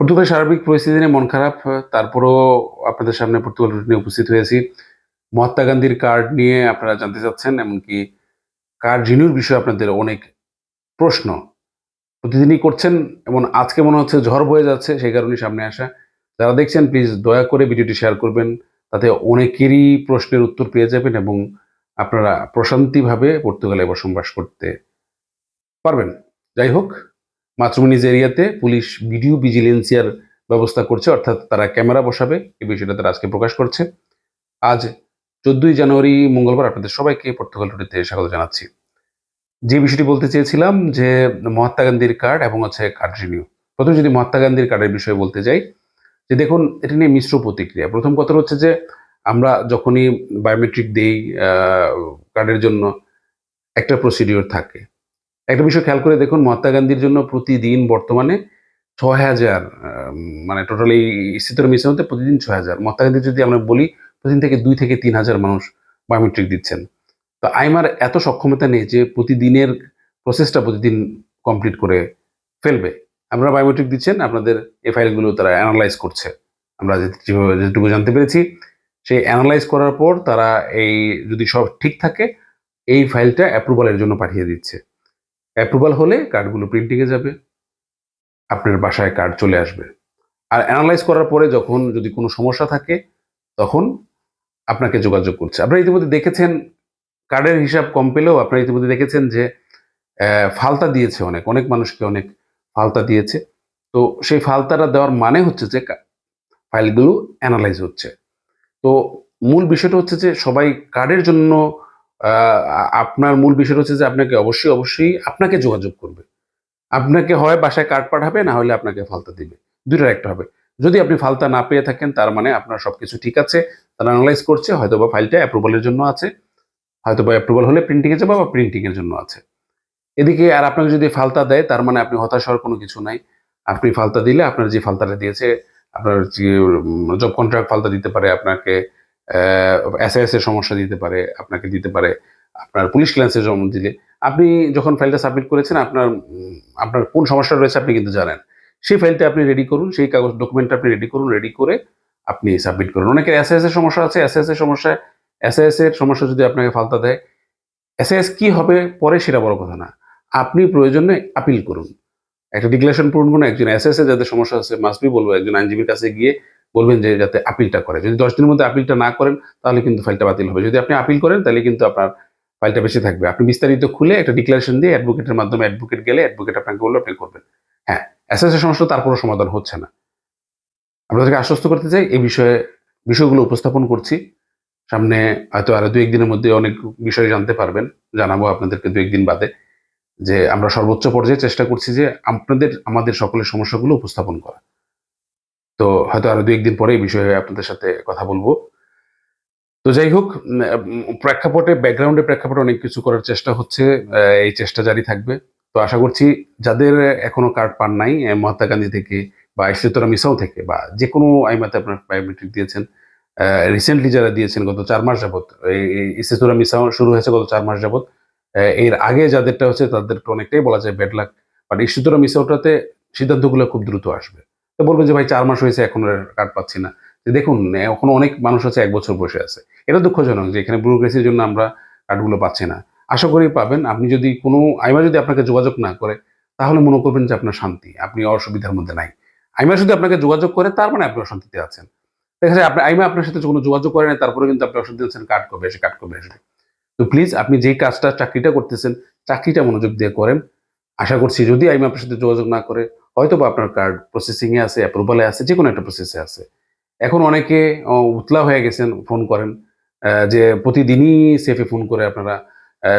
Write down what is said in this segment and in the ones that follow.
পর্তুগালের সার্বিক পরিস্থিতি নিয়ে মন খারাপ, তারপরেও আপনাদের সামনে পর্তুগাল নিয়ে উপস্থিত হয়েছি। মহাত্মা গান্ধীর কার্ড নিয়ে আপনারা জানতে চাচ্ছেন, এমনকি কার্ড রিনিউর বিষয়ে আপনাদের অনেক প্রশ্ন। প্রতিদিনই করছেন, এবং আজকে মনে হচ্ছে ঝড় বয়ে যাচ্ছে, সেই কারণে সামনে আসা। যারা দেখছেন প্লিজ দয়া করে ভিডিওটি শেয়ার করবেন, তাতে অনেকেরই প্রশ্নের উত্তর পেয়ে যাবেন, এবং আপনারা প্রশান্তিভাবে পর্তুগালে বসবাস করতে পারবেন। যাই হোক মাতৃমণিজ এরিয়াতে পুলিশ ভিডিও ভিজিলেন্সিয়ার ব্যবস্থা করছে, অর্থাৎ তারা ক্যামেরা বসাবে এই বিষয়টা তারা আজকে প্রকাশ করছে। আজ চোদ্দই জানুয়ারি মঙ্গলবার আপনাদের সবাইকে পর্তুগাল টুডিতে স্বাগত জানাচ্ছি। যে বিষয়টি বলতে চেয়েছিলাম যে মহাত্মা গান্ধীর কার্ড এবং হচ্ছে কার্ড রিনিউ প্রথমে যদি মহাত্মা গান্ধীর কার্ডের বিষয়ে বলতে যাই, যে দেখুন, এটা নিয়ে মিশ্র প্রতিক্রিয়া। প্রথম কথা হচ্ছে যে আমরা যখনই বায়োমেট্রিক দেই কার্ডের জন্য একটা প্রসিডিওর থাকে একটা বিষয় খেয়াল করে দেখুন, মহাত্মা গান্ধীর জন্য প্রতিদিন বর্তমানে ছয় হাজার মানে টোটালি স্থিতর মিশন হতে প্রতিদিন ছয় হাজার। মহাত্মা গান্ধী যদি আমরা বলি, প্রতিদিন থেকে দুই থেকে তিন হাজার মানুষ বায়োমেট্রিক দিচ্ছেন। তো আইমার এত সক্ষমতা নেই যে প্রতিদিনের প্রসেসটা প্রতিদিন কমপ্লিট করে ফেলবে। আপনারা বায়োমেট্রিক দিচ্ছেন, আপনাদের এই ফাইলগুলো তারা অ্যানালাইজ করছে। আমরা যেটুকু জানতে পেরেছি, সেই অ্যানালাইজ করার পর তারা এই যদি সব ঠিক থাকে, এই ফাইলটা অ্যাপ্রুভালের জন্য পাঠিয়ে দিচ্ছে। অ্যাপ্রুভাল হলে কার্ডগুলো প্রিন্টিংয়ে যাবে, আপনার বাসায় কার্ড চলে আসবে। আর অ্যানালাইজ করার পরে যখন যদি কোনো সমস্যা থাকে, তখন আপনাকে যোগাযোগ করছে। আপনারা ইতিমধ্যে দেখেছেন কার্ডের হিসাব কম পেলেও আপনারা ইতিমধ্যে দেখেছেন যে ফালতা দিয়েছে অনেক অনেক মানুষকে অনেক ফালতা দিয়েছে। তো সেই ফালতাটা দেওয়ার মানে হচ্ছে যে ফাইলগুলো অ্যানালাইজ হচ্ছে। তো মূল বিষয়টা হচ্ছে যে, সবাই কার্ডের জন্য আপনার মূল বিষয়টা হচ্ছে যে আপনাকে অবশ্যই অবশ্যই আপনাকে যোগাযোগ করবে। আপনাকে হয় বাসায় কার্ড পাঠাবে, না হলে আপনাকে ফালতা দিবে। দুইটার একটা হবে। যদি আপনি ফালতা না পেয়ে থাকেন, তার মানে আপনার সবকিছু ঠিক আছে, তারা অ্যানালাইজ করছে হয়তো বা ফাইলটা অ্যাপ্রুভালের জন্য আছে। হয়তো বা অ্যাপ্রুভাল হলে প্রিন্টিংয়ে যাবে বা প্রিন্টিংয়ের জন্য আছে। এদিকে আর আপনাকে যদি ফালতা দেয়, তার মানে আপনি হতাশ হওয়ার কোনো কিছু নাই। আপনি ফালতা দিলে আপনার যে ফালতাটা দিয়েছে, আপনার যে জব কন্ট্রাক্ট ফালতা দিতে পারে আপনাকে এসআইএস এর সমস্যা দিতে পারে, আপনাকে দিতে পারে, আপনার পুলিশ ক্লিয়ারেন্সের জন্য দিলে। আপনি যখন ফাইলটা সাবমিট করেছেন, আপনার আপনার কোন সমস্যা রয়েছে আপনি কিন্তু জানেন। সেই ফাইলটা আপনি রেডি করুন, সেই কাগজ ডকুমেন্টটা আপনি রেডি করুন রেডি করে আপনি সাবমিট করুন। অনেকের এসআইএস এর সমস্যা আছে এসআইএস এর সমস্যা এসআইএস এর সমস্যা যদি আপনাকে ফালতা দেয় এসআইএস কি হবে পরে সেটা বড় কথা না। আপনি প্রয়োজনে আপিল করুন। একটা ডিক্লারেশন পূরণ করুন, একজন এসএস এ যাদের সমস্যা আছে মাসবি বলব, একজন আইনজীবীর কাছে গিয়ে বলবেন যে যাতে আপিলটা করে যদি দশ দিনের মধ্যে আপিলটা না করেন, তাহলে কিন্তু ফাইলটা বাতিল হবে। যদি আপনি আপিল করেন, তাহলে কিন্তু আপনার ফাইলটা বেশি থাকবে। আপনি বিস্তারিত খুলে একটা ডিক্লারেশন দিয়ে অ্যাডভোকেটের মাধ্যমে অ্যাডভোকেট গেলে অ্যাডভোকেট আপনাকে বলল আপনি করবেন। হ্যাঁ এর সমস্যা তারপরও সমাধান হচ্ছে না। আপনাদেরকে আশ্বস্ত করতে চাই, এই বিষয়ে বিষয়গুলো উপস্থাপন করছি। সামনে হয়তো আরও দু একদিনের মধ্যে অনেক বিষয় জানতে পারবেন। জানাব আপনাদেরকে দু একদিন বাদে যে আমরা সর্বোচ্চ পর্যায়ে চেষ্টা করছি যে আপনাদের, আমাদের সকলের সমস্যাগুলো উপস্থাপন করা। তো হয়তো আরও দু একদিন পরে এই বিষয়ে আপনাদের সাথে কথা বলব। তো যাই হোক প্রেক্ষাপটে, ব্যাকগ্রাউন্ডে প্রেক্ষাপটে অনেক কিছু করার চেষ্টা হচ্ছে এই চেষ্টা জারি থাকবে। তো আশা করছি যাদের এখনও কার্ড পান নাই মহাত্মা গান্ধী থেকে বা ইস্তেতরা মিসাও থেকে বা যে কোনো আইমাতে আপনার বায়োমেট্রিক দিয়েছেন রিসেন্টলি যারা দিয়েছেন গত চার মাস যাবত এই ইস্তেতরা মিসাও শুরু হয়েছে গত চার মাস যাবত এর আগে যাদেরটা হচ্ছে তাদেরটা অনেকটাই বলা যায় ব্যাড লাক বাট ইস্যুতরা মিস আউটটাতে সিদ্ধান্তগুলো খুব দ্রুত আসবে। তো বলবে যে, ভাই, চার মাস হয়েছে, এখন কার্ড পাচ্ছি না। যে, দেখুন এখনও অনেক মানুষ আছে, এক বছর বসে আছে। এটা দুঃখজনক যে, এখানে ব্যুরোক্রেসির জন্য আমরা কার্ডগুলো পাচ্ছি না। আশা করি পাবেন, আপনি যদি কোনো আইমা যদি আপনাকে যোগাযোগ না করে, তাহলে মনে করবেন যে, আপনার শান্তি, আপনি অসুবিধার মধ্যে নাই। আইমা যদি আপনাকে যোগাযোগ করে, তার মানে আপনি অশান্তিতে আছেন। দেখা যায়, আপনি, আইমা আপনার সাথে কোনো যোগাযোগ করে না তারপরে কিন্তু আপনি অশান্তি আছেন, কার্ড কবে এসে কার্ড কবে আসবে তো প্লিজ আপনি যেই কাজটা, চাকরিটা করতেছেন, চাকরিটা মনোযোগ দিয়ে করেন। আশা করছি যদি আইম আপনার সাথে যোগাযোগ না করে হয়তো বা আপনার কার্ড প্রসেসিংয়ে আছে অ্যাপ্রুভালে আছে যে কোনো একটা প্রসেসে আছে। এখন অনেকে উতলা হয়ে গেছেন ফোন করেন যে প্রতিদিনই সেফে ফোন করে আপনারা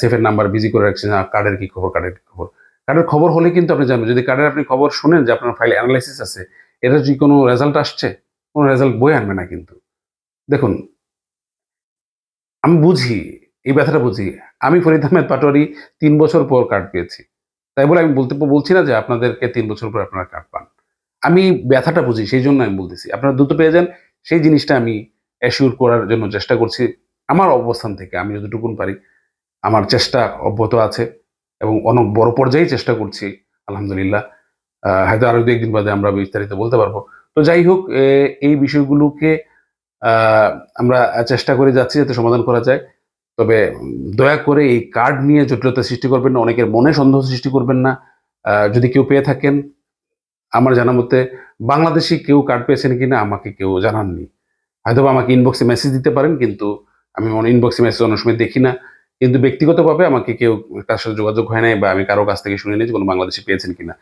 সেফের নাম্বার বিজি করে রাখছেন কার্ডের কি খবর কার্ডের কি খবর? কার্ডের খবর হলে কিন্তু আপনি জানবেন, যদি কার্ডের আপনি খবর শোনেন যে আপনার ফাইল অ্যানালাইসিস আছে এটা যদি কোনো রেজাল্ট আসছে? কোনো রেজাল্ট বই আনবে না কিন্তু। দেখুন, আমি বুঝি, এই ব্যথাটা বুঝি। আমি ফরিদ আহমেদ পাটোয়ারি তিন বছর পর কার্ড পেয়েছি। তাই বলে আমি বলতে বলছি না যে আপনাদেরকে তিন বছর পর আপনারা কার্ড পান। আমি ব্যথাটা বুঝি সেই জন্য আমি বলতেছি। আপনারা দ্রুত পেয়ে যান, সেই জিনিসটা আমি অ্যাসিওর করার জন্য চেষ্টা করছি। আমার অবস্থান থেকে আমি যতটুকুন পারি, আমার চেষ্টা অব্যাহত আছে এবং অনেক বড় পর্যায়ে চেষ্টা করছি, আলহামদুলিল্লাহ। হয়তো আরও দু একদিন বাদে আমরা বিস্তারিত বলতে পারব। তো যাই হোক এই বিষয়গুলোকে আমরা চেষ্টা করে যাচ্ছি যাতে সমাধান করা যায়। তবে দয়া করে এই কার্ড নিয়ে জটিলতা সৃষ্টি করবেন না, অনেকের মনে সন্দেহ সৃষ্টি করবেন না। যদি কেউ পেয়ে থাকেন, আমার জানা মতে বাংলাদেশি কেউ কার্ড পেয়েছেন কিনা আমাকে কেউ জানাননি। হয়তো বা আমাকে ইনবক্সে মেসেজ দিতে পারেন, কিন্তু আমি ইনবক্সে মেসেজ অনেক সময় দেখি না। কিন্তু ব্যক্তিগতভাবে আমাকে কেউ কার সাথে যোগাযোগ হয় নাই বা আমি কারও কাছ থেকে শুনে নিই যে কোনো বাংলাদেশি পেয়েছেন কিনা।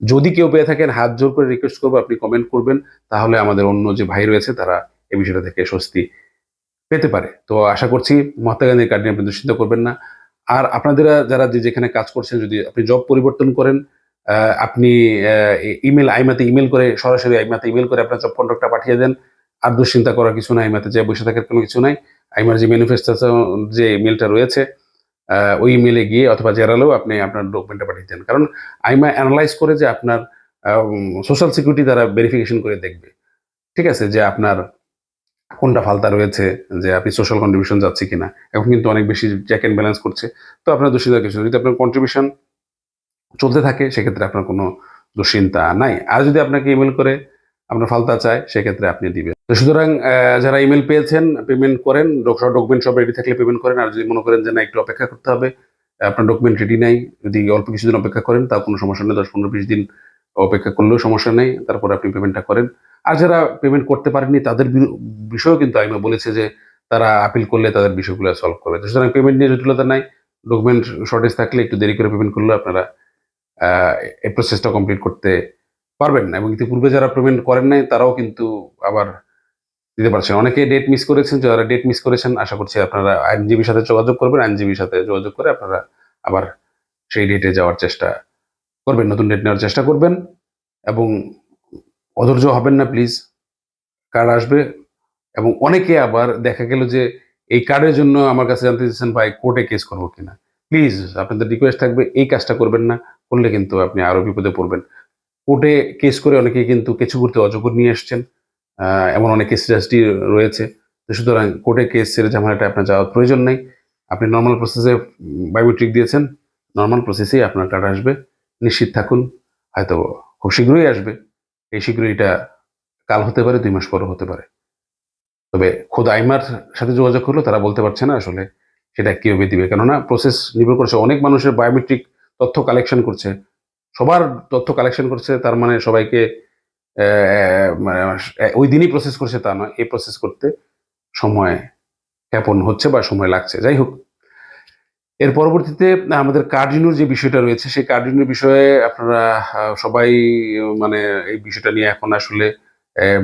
যদি কেউ পেয়ে থাকেন, হাত জোর করে রিকোয়েস্ট করব, আপনি কমেন্ট করবেন, তাহলে আমাদের অন্য যে ভাই রয়েছে, তারা এই বিষয়টা থেকে স্বস্তি পেতে পারে। তো আশা করছি মহাত্মা গান্ধীর কার্ড নিয়ে আপনি করবেন না। আর আপনাদের যারা যে যেখানে কাজ করছেন, যদি আপনি জব পরিবর্তন করেন আপনি ইমেল আইমাতে ইমেল করে, সরাসরি আইমাতে ইমেল করে আপনার জব কন্ট্রাক্টটা পাঠিয়ে দেন। আর দুশ্চিন্তা করার কিছু নাই, আইমাতে যে বসে থাকার কোনো কিছু নাই। আইমার যে ম্যানিফেস্টো যে ইমেলটা রয়েছে ওই ইমেলে গিয়ে অথবা জেরালেও আপনি আপনার ডকুমেন্টটা পাঠিয়ে দেন। কারণ আইমা অ্যানালাইজ করে যে আপনার সোশ্যাল সিকিউরিটি তারা ভেরিফিকেশন করে দেখবে। ঠিক আছে? যে আপনার কোনটা ফালতা রয়েছে যে আপনি সোশ্যাল কন্ট্রিবিউশন যাচ্ছে কিনা? এখন কিন্তু অনেক বেশি চেক অ্যান্ড ব্যালেন্স করছে। তো আপনার দুশ্চিন্তা কিছু যদি আপনার কন্ট্রিবিউশন চলতে থাকে, সেক্ষেত্রে আপনার কোনো দুশ্চিন্তা নাই। আর যদি আপনাকে ইমেল করে আপনার ফালতা চায়, সেক্ষেত্রে আপনি দিবেন। তো সুতরাং যারা ইমেল পেয়েছেন পেমেন্ট করেন ডকুমেন্ট সব রেডি থাকলে পেমেন্ট করেন। আর যদি মনে করেন যে না, একটু অপেক্ষা করতে হবে, আপনার ডকুমেন্ট রেডি নাই, যদি অল্প কিছুদিন অপেক্ষা করেন তা কোনো সমস্যা নেই। দশ, পনেরো, বিশ দিন অপেক্ষা করলেও সমস্যা নেই, তারপর আপনি পেমেন্টটা করেন। আর যারা পেমেন্ট করতে পারেননি, তাদের বিষয়েও কিন্তু আইমা বলেছে যে তারা আপিল করলে তাদের বিষয়গুলো সলভ করবে। সুতরাং পেমেন্ট নিয়ে জটিলতা নাই ডকুমেন্ট শর্টেজ থাকলে একটু দেরি করে পেমেন্ট করলেও আপনারা এই প্রসেসটা কমপ্লিট করতে পারবেন না। এবং ইতিপূর্বে যারা পেমেন্ট করেন নাই, তারাও কিন্তু আবার দিতে পারছেন অনেকে ডেট মিস করেছেন, যারা ডেট মিস করেছেন, আশা করছি আপনারা আইনজীবীর সাথে যোগাযোগ করবেন। আইনজীবীর সাথে যোগাযোগ করে আপনারা আবার সেই ডেটে যাওয়ার চেষ্টা করবেন, নতুন ডেট নেওয়ার চেষ্টা করবেন এবং অধৈর্য হবেন না প্লিজ কার্ড আসবে এবং অনেকে আবার দেখা গেল যে এই কার্ডের জন্য আমার কাছে জানতে চাচ্ছেন ভাই কোর্টে কেস করব কিনা? প্লিজ আপনাদের রিকোয়েস্ট থাকবে, এই কাজটা করবেন না, করলে কিন্তু আপনি আরও বিপদে পড়বেন। কোর্টে কেস করে অনেকে কিন্তু কিছু করতে অজগর নিয়ে এসছেন এমন অনেক কেস কেসটি রয়েছে। সুতরাং কোর্টে কেস ছেড়ে ঝামেলাটা আপনার যাওয়ার প্রয়োজন নেই। আপনি নর্মাল প্রসেসে বায়োমেট্রিক দিয়েছেন নর্মাল প্রসেসেই আপনার কার্ড আসবে। নিশ্চিত থাকুন, হয়তো খুব শীঘ্রই আসবে। এই শীঘ্রই এটা কাল হতে পারে, দুই মাস পরও হতে পারে। তবে খোদ আইমার সাথে যোগাযোগ করল, তারা বলতে পারছে না আসলে সেটা কীভাবে দিবে। কেননা প্রসেস নির্ভর করছে, অনেক মানুষের বায়োমেট্রিক তথ্য কালেকশন করছে। সবার তথ্য কালেকশন করছে, তার মানে সবাইকে মানে ওই দিনই প্রসেস করছে তা নয়। এই প্রসেস করতে সময় জ্ঞাপন হচ্ছে বা সময় লাগছে। যাই হোক এর পরবর্তীতে আমাদের কার্ডিনোর যে বিষয়টা রয়েছে, সেই কার্ড রিনিউর বিষয়ে আপনারা সবাই মানে এই বিষয়টা নিয়ে এখন আসলে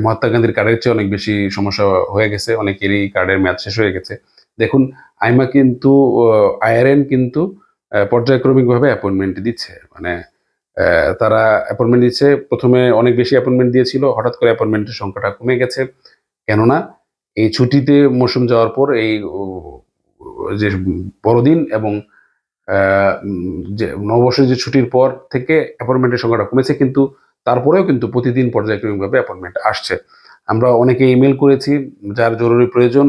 মহাত্মা গান্ধীর কার্ডের চেয়ে অনেক বেশি সমস্যা হয়ে গেছে, অনেকেরই কার্ডের মেয়াদ শেষ হয়ে গেছে। দেখুন, আইমা কিন্তু আইআরএন কিন্তু পর্যায়ক্রমিকভাবে অ্যাপয়েন্টমেন্ট দিচ্ছে। মানে তারা অ্যাপয়েন্টমেন্ট দিচ্ছে, প্রথমে অনেক বেশি অ্যাপয়েন্টমেন্ট দিয়েছিল, হঠাৎ করে অ্যাপয়েন্টমেন্টের সংখ্যাটা কমে গেছে। কেননা, এই ছুটিতে মৌসুম যাওয়ার পর এই যে বড়দিন এবং যে নববর্ষের যে ছুটির পর থেকে অ্যাপয়েন্টমেন্টের সংখ্যাটা কমেছে কিন্তু তারপরেও কিন্তু প্রতিদিন পর্যায়ক্রমিকভাবে অ্যাপয়েন্টমেন্ট আসছে। আমরা অনেকে ইমেল করেছি, যার জরুরি প্রয়োজন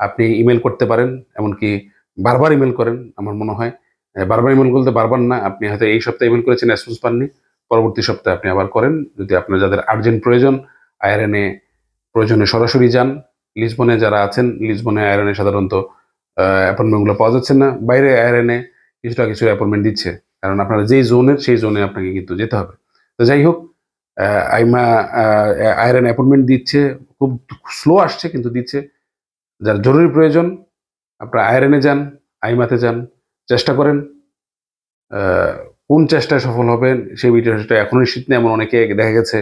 আপনি ইমেল করতে পারেন, এমনকি বারবার ইমেল করেন আমার মনে হয়। বারবার ইমেল করতে বারবার না, আপনি হয়তো এই সপ্তাহে ইমেল করেছেন রেসপন্স পাননি। পরবর্তী সপ্তাহে আপনি আবার করেন। যদি আপনার যাদের আর্জেন্ট প্রয়োজন আইআরএনে প্রয়োজনে সরাসরি যান। লিসবনে যারা আছেন, লিসবনে আইআরএনে সাধারণত অ্যাপয়েন্টমেন্টগুলো পাওয়া যাচ্ছে না। বাইরে আইআরএনে কিছুটা কিছু অ্যাপয়েন্টমেন্ট দিচ্ছে। কারণ আপনারা যেই জোনের সেই জোনে আপনাকে কিন্তু যেতে হবে। তো যাই হোক আইমা আইরন অ্যাপয়েন্টমেন্ট দিচ্ছে। খুব স্লো আসছে, কিন্তু দিচ্ছে। যার জরুরি প্রয়োজন, আপনারা আয়রনে যান, আইমাতে যান, চেষ্টা করেন। কোন চেষ্টায় সফল হবেন, সেই বিষয়টা এখনও নিশ্চিত নেই। এমন অনেকে দেখা গেছে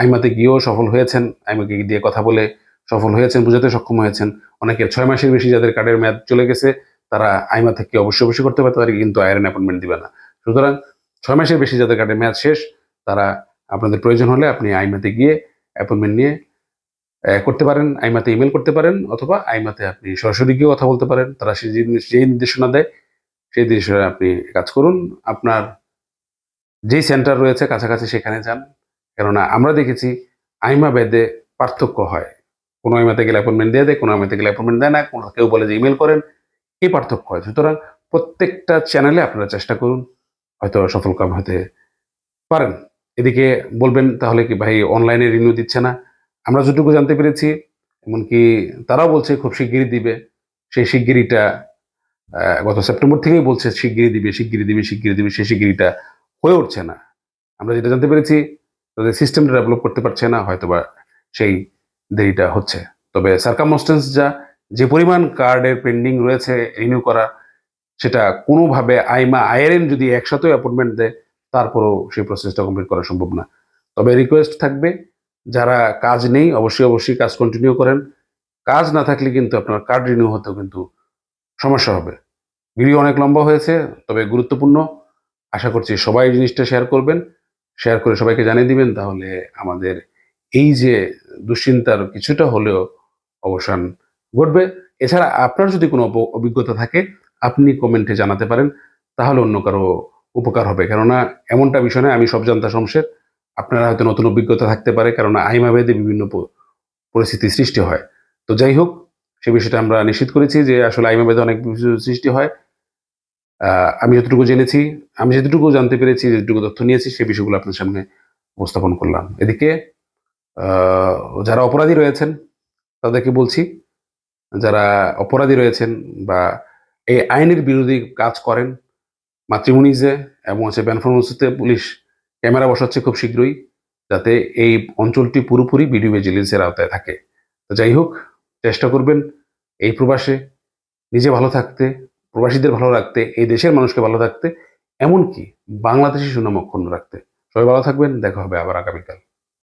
আইমাতে গিয়েও সফল হয়েছেন। আইমাকে দিয়ে কথা বলে সফল হয়েছেন, বুঝাতে সক্ষম হয়েছেন। অনেকে ছয় মাসের বেশি যাদের কার্ডের মেয়াদ চলে গেছে, তারা আইমা থেকে অবশ্যই অবশ্যই করতে পারে পারে কিন্তু আয়রন অ্যাপয়েন্টমেন্ট দিবে না। সুতরাং ছয় মাসের বেশি যাদের কার্ডের মেয়াদ শেষ, তারা আপনাদের প্রয়োজন হলে আপনি আইমাতে গিয়ে অ্যাপয়েন্টমেন্ট নিয়ে করতে পারেন, আইমাতে ইমেল করতে পারেন, অথবা আইমাতে আপনি সরাসরি গিয়ে কথা বলতে পারেন। তারা সেই যেই নির্দেশনা দেয়, সেই নির্দেশনা আপনি কাজ করুন। আপনার যেই সেন্টার রয়েছে, কাছাকাছি সেখানে যান। কেননা আমরা দেখেছি, আইমা বেদে পার্থক্য হয়। কোনো আইমাতে গেলে অ্যাপয়েন্টমেন্ট দিয়ে দেয় কোনো আইমাতে গেলে অ্যাপয়েন্টমেন্ট দেয় না, কোনো কেউ বলে যে ইমেল করেন, এই পার্থক্য হয়। সুতরাং প্রত্যেকটা চ্যানেলে আপনারা চেষ্টা করুন, হয়তো সফল কাম হতে পারেন। এদিকে বলবেন তাহলে কি ভাই অনলাইনে রিনিউ দিচ্ছে না? আমরা যেটুকু জানতে পেরেছি, এমনকি তারাও বলছে খুব শিগগিরই দিবে। সেই শিগগিরিটা গত সেপ্টেম্বর থেকেই বলছে শিগগিরই দিবে শিগগিরই দিবে শিগগিরই দিবে, সেই শিগগিরিটা হয়ে উঠছে না। আমরা যেটা জানতে পেরেছি, তাদের সিস্টেমটা ডেভেলপ করতে পারছে না, হয়তোবা সেই দেরিটা হচ্ছে। তবে সার্কামস্টেন্স যা, যে পরিমাণ কার্ডের পেন্ডিং রয়েছে রিনিউ করা, সেটা কোনোভাবে আইমা আইআরএন যদি একসাথে অ্যাপয়েন্টমেন্ট দেয়, তারপরেও সেই প্রসেসটা কমপ্লিট করা সম্ভব না। তবে রিকোয়েস্ট থাকবে, যারা কাজ নেই, অবশ্যই অবশ্যই কাজ কন্টিনিউ করেন। কাজ না থাকলে কিন্তু আপনার কার্ড রিনিউ হতেও কিন্তু সমস্যা হবে। ভিডিও অনেক লম্বা হয়েছে, তবে গুরুত্বপূর্ণ। আশা করছি সবাই জিনিসটা শেয়ার করবেন। শেয়ার করে সবাইকে জানিয়ে দিবেন, তাহলে আমাদের এই যে দুশ্চিন্তার কিছুটা হলেও অবসান ঘটবে। এছাড়া আপনার যদি কোনো অভিজ্ঞতা থাকে, আপনি কমেন্টে জানাতে পারেন, তাহলে অন্য কারও উপকার হবে। কেননা, এমনটা বিষয় নয়, আমি সব জানতা শমশের। আপনারা হয়তো নতুন অভিজ্ঞতা থাকতে পারে, কেননা আইমাভেদে বিভিন্ন পরিস্থিতি সৃষ্টি হয়। তো যাই হোক, সে বিষয়টা আমরা নিশ্চিত করেছি যে আসলে আইমাভেদে অনেক কিছু সৃষ্টি হয়। আমি যতটুকু জেনেছি, আমি যেটুকু জানতে পেরেছি, যেটুকু তথ্য নিয়েছি সেই বিষয়গুলো আপনার সামনে উপস্থাপন করলাম। এদিকে যারা অপরাধী রয়েছেন, তাদেরকে বলছি, যারা অপরাধী রয়েছেন বা এই আইনের বিরোধী কাজ করেন মাতৃমুনিজে এবং হচ্ছে বেনফরমসিতে পুলিশ ক্যামেরা বসাচ্ছে খুব শীঘ্রই, যাতে এই অঞ্চলটি পুরোপুরি ভিডিও ভিজিলেন্সের আওতায় থাকে। তো যাই হোক, চেষ্টা করবেন এই প্রবাসে নিজে ভালো থাকতে, প্রবাসীদের ভালো রাখতে, এই দেশের মানুষকে ভালো থাকতে, এমনকি বাংলাদেশি সুনাম অক্ষুণ্ণ রাখতে। সবাই ভালো থাকবেন, দেখা হবে আবার আগামীকাল।